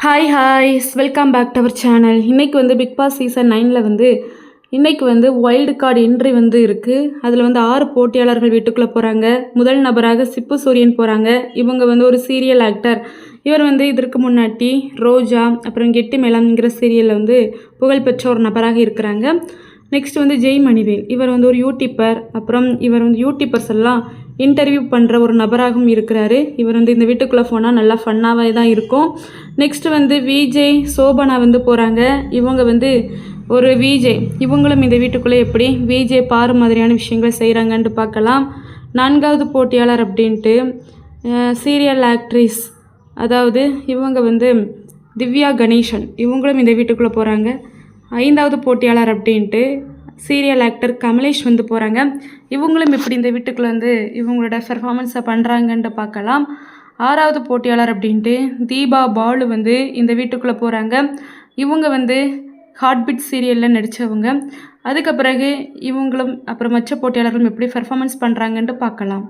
Hi ஹாய்ஸ் welcome back to our channel இன்றைக்கி வந்து big Boss season நைனில் வந்து இன்றைக்கி வந்து வைல்டு கார்டு என்ட்ரி வந்து இருக்குது அதில் வந்து ஆறு போட்டியாளர்கள் வீட்டுக்குள்ளே போகிறாங்க முதல் நபராக சிப்பு சூரியன் போகிறாங்க இவங்க வந்து ஒரு சீரியல் ஆக்டர் இவர் வந்து இதற்கு முன்னாடி ரோஜா அப்புறம் கெட்டி மேளம்ங்கிற சீரியலில் வந்து புகழ்பெற்ற ஒரு நபராக இருக்கிறாங்க. நெக்ஸ்ட் வந்து ஜெய் மணிவேல். இவர் வந்து ஒரு யூடியூப்பர் அப்புறம் இவர் வந்து யூடியூப்பர்ஸ் எல்லாம் இன்டர்வியூ பண்ணுற ஒரு நபராகவும் இருக்கிறாரு. இவர் வந்து இந்த வீட்டுக்குள்ளே போனால் நல்லா ஃபன்னாகவே தான் இருக்கும். நெக்ஸ்ட் வந்து விஜய் சோபனா வந்து போகிறாங்க இவங்க வந்து ஒரு விஜே இவங்களும் இந்த வீட்டுக்குள்ளே எப்படி விஜே பாரு மாதிரியான விஷயங்களை செய்கிறாங்கன்ட்டு பார்க்கலாம். நான்காவது போட்டியாளர் அப்படின்ட்டு சீரியல் ஆக்ட்ரிஸ் அதாவது இவங்க வந்து திவ்யா கணேசன். இவங்களும் இந்த வீட்டுக்குள்ளே போகிறாங்க ஐந்தாவது போட்டியாளர் அப்படின்ட்டு சீரியல் ஆக்டர் கமலேஷ் வந்து போகிறாங்க இவங்களும் இப்படி இந்த வீட்டுக்குள்ளே வந்து இவங்களோட பெர்ஃபார்மன்ஸை பண்ணுறாங்கன்ட்டு பார்க்கலாம். ஆறாவது போட்டியாளர் அப்படின்ட்டு தீபா பாலு வந்து இந்த வீட்டுக்குள்ளே போகிறாங்க இவங்க வந்து ஹார்ட்பீட் சீரியலில் நடித்தவங்க அதுக்கு பிறகு இவங்களும் அப்புறம் மற்ற போட்டியாளர்களும் எப்படி பெர்ஃபார்மன்ஸ் பண்ணுறாங்கன்ட்டு பார்க்கலாம்.